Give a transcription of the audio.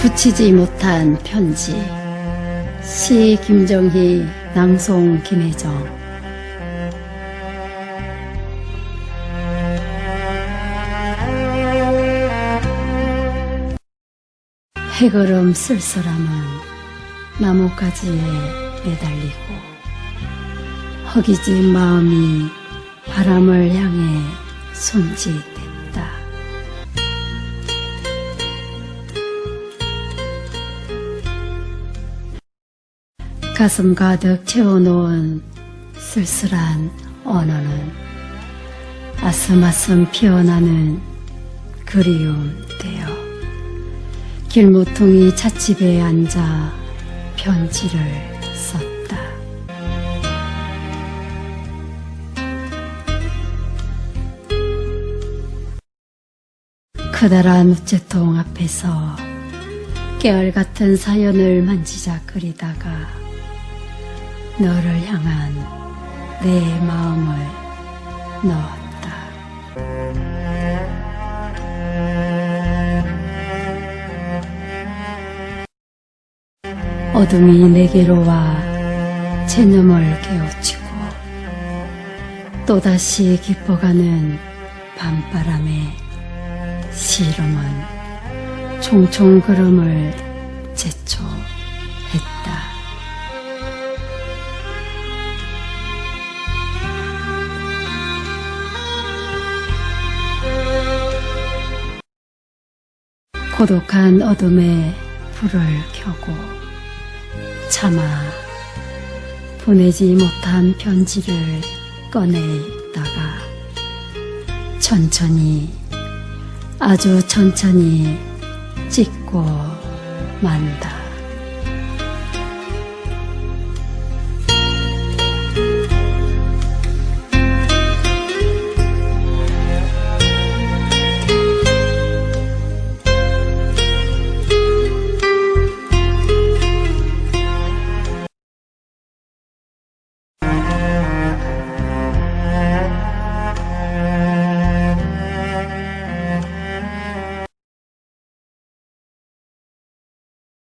붙이지 못한 편지. 시 김정희 낭송 김혜정. 해걸음 쓸쓸함은 나뭇가지에 매달리고 허기진 마음이 바람을 향해 손짓했 가슴 가득 채워놓은 쓸쓸한 언어는 아슴아슴 피어나는 그리움 되어 길모퉁이 찻집에 앉아 편지를 썼다. 커다란 우체통 앞에서 깨알 같은 사연을 만지작거리다가 너를 향한 내 마음을 넣었다. 어둠이 내게로 와 체념을 깨우치고 또다시 깊어가는 밤바람에 시름은 총총 걸음을 제초했다. 고독한 어둠에 불을 켜고 차마 보내지 못한 편지를 꺼내다가 천천히 아주 천천히 찍고 만다.